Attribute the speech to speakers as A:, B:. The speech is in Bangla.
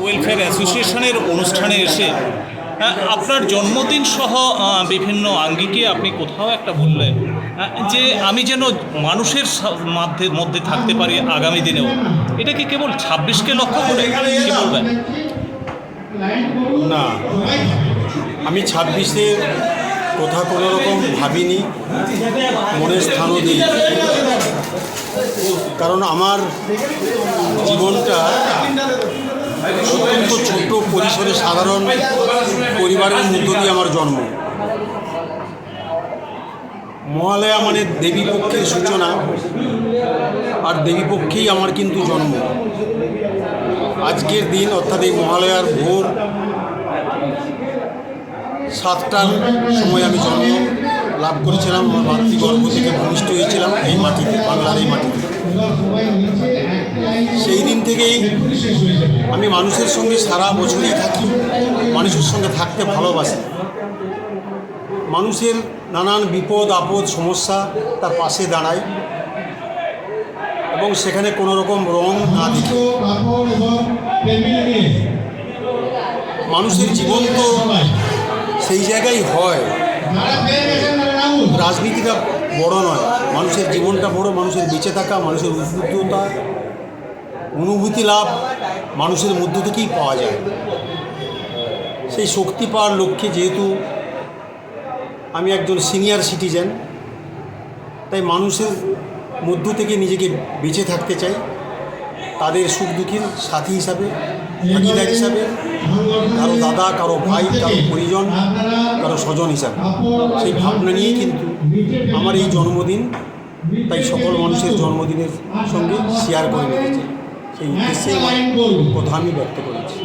A: ওয়েলফেয়ার অ্যাসোসিয়েশনের অনুষ্ঠানে এসে আপনার জন্মদিন সহ বিভিন্ন আঙ্গিকে আপনি কোথাও একটা বললেন যে আমি যেন মানুষের মধ্যে মধ্যে থাকতে পারি আগামী দিনেও। এটা কি কেবল ছাব্বিশকে লক্ষ্য করে কি বলবেন?
B: না, আমি ছাব্বিশে কথা কোনো রকম ভাবিনি, মনে স্থানও দিই কারণ আমার জীবনটা অত্যন্ত ছোট পরিসরে সাধারণ পরিবারের মধ্য দিয়ে আমার জন্ম। মহালয়া মানে দেবী পক্ষের সূচনা, আর দেবী পক্ষেই আমার কিন্তু জন্ম। আজকের দিন অর্থাৎ এই মহালয়ার ভোর সাতটার সময় আমি জন্ম লাভ করেছিলাম। আমার মাতৃগর্ভ থেকে ভূমিষ্ঠ হয়েছিলাম এই মাটিতে, বাংলার এই মাটিতে। সেই দিন থেকেই আমি মানুষের সঙ্গে সারা বছরই থাকি, মানুষের সঙ্গে থাকতে ভালোবাসি। মানুষের নানান বিপদ, আপদ, সমস্যা তার পাশে দাঁড়াই এবং সেখানে কোনো রকম রং না দেখি। মানুষের জীবন তো সেই জায়গায় হয়। রাজনীতিটা বড় নয়। মানুষের জীবনটা বড়, মানুষের বেঁচে থাকা, মানুষের উদ্বুদ্ধতা অনুভূতি লাভ মানুষের মধ্য থেকেই পাওয়া যায়। সেই শক্তি পাওয়ার লক্ষ্যে যেহেতু আমি একজন সিনিয়র সিটিজেন, তাই মানুষের মধ্য থেকে নিজেকে বেঁচে থাকতে চাই। তাদের সুখ দুঃখের সাথী হিসাবে, ভাগিদার হিসাবে, কারও দাদা, কারও ভাই, কারও পরিজন, কারও স্বজন হিসাবে। সেই ভাবনা নিয়েই কিন্তু আমার এই জন্মদিন, তাই সকল মানুষের জন্মদিনের সঙ্গে শেয়ার করে নিতে চাই। এই উদ্দেশ্যে আমার প্রধানই ব্যক্ত করেছি।